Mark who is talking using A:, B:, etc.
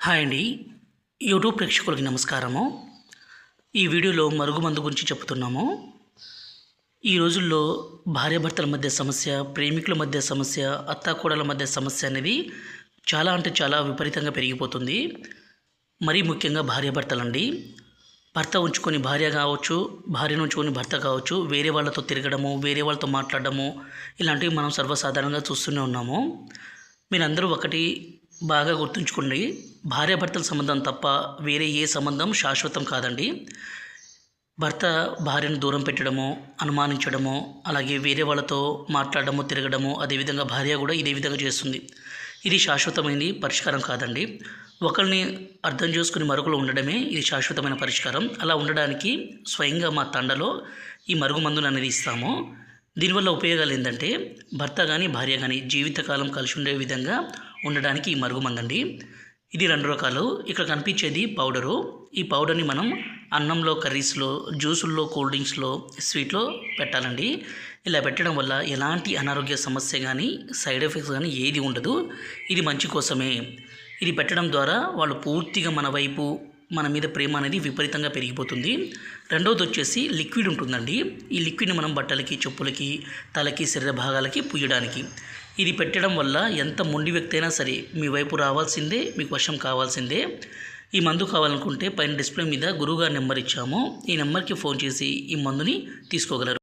A: Hi అండి. YouTube ప్రేక్షకులకి నమస్కారము. ఈ వీడియోలో మరుగుమందు గురించి చెప్తున్నాము. ఈ రోజుల్లో భార్యాభర్తల మధ్య సమస్య ప్రేమికుల మధ్య సమస్య అత్తాకోడల మధ్య సమస్య అనేది చాలా అంటే చాలా విపరీతంగా పెరిగిపోతుంది. మరీ ముఖ్యంగా భార్యాభర్తలండి భర్త ఉంచుకొని భార్య కావచ్చు భార్యను ఉంచుకొని భర్త కావచ్చు వేరే వాళ్ళతో తిరగడము వేరే వాళ్ళతో మాట్లాడడము ఇలాంటివి మనం సర్వసాధారణంగా చూస్తూనే ఉన్నాము. మీరందరూ ఒకటి బాగా గుర్తుంచుకోండి. భార్యాభర్తల సంబంధం తప్ప వేరే ఏ సంబంధం శాశ్వతం కాదండి. భర్త భార్యను దూరం పెట్టడము అనుమానించడము అలాగే వేరే వాళ్ళతో మాట్లాడడము తిరగడము అదేవిధంగా భార్య కూడా ఇదే విధంగా చేస్తుంది. ఇది శాశ్వతమైనది పరిష్కారం కాదండి. ఒకరిని అర్థం చేసుకుని మరొకరు ఉండడమే ఇది శాశ్వతమైన పరిష్కారం. అలా ఉండడానికి స్వయంగా మా తండలో ఈ మరుగుమందును అనేది ఇస్తాము. దీనివల్ల ఉపయోగాలు ఏంటంటే భర్త కానీ భార్య కానీ జీవితకాలం కలిసి ఉండే విధంగా ఉండడానికి ఈ మరుగుమందండి ఇది రెండు రకాలు. ఇక్కడ కనిపించేది పౌడరు. ఈ పౌడర్ని మనం అన్నంలో కర్రీస్లో జ్యూసుల్లో కూల్ డ్రింక్స్లో స్వీట్లో పెట్టాలండి. ఇలా పెట్టడం వల్ల ఎలాంటి అనారోగ్య సమస్య కానీ సైడ్ ఎఫెక్ట్స్ కానీ ఏది ఉండదు. ఇది మంచి కోసమే. ఇది పెట్టడం ద్వారా వాళ్ళు పూర్తిగా మన వైపు మన మీద ప్రేమ అనేది విపరీతంగా పెరిగిపోతుంది. రెండవది వచ్చేసి లిక్విడ్ ఉంటుందండి. ఈ లిక్విడ్ని మనం బట్టలకి చెప్పులకి తలకి శరీర భాగాలకి పూయడానికి. ఇది పెట్టడం వల్ల ఎంత మొండి వ్యక్తి అయినా సరే మీ వైపు రావాల్సిందే మీకు వశం కావాల్సిందే. ఈ మందు కావాలనుకుంటే పైన డిస్ప్లే మీద గురువుగారి నెంబర్ ఇచ్చాము. ఈ నెంబర్కి ఫోన్ చేసి ఈ మందుని తీసుకోగలరు.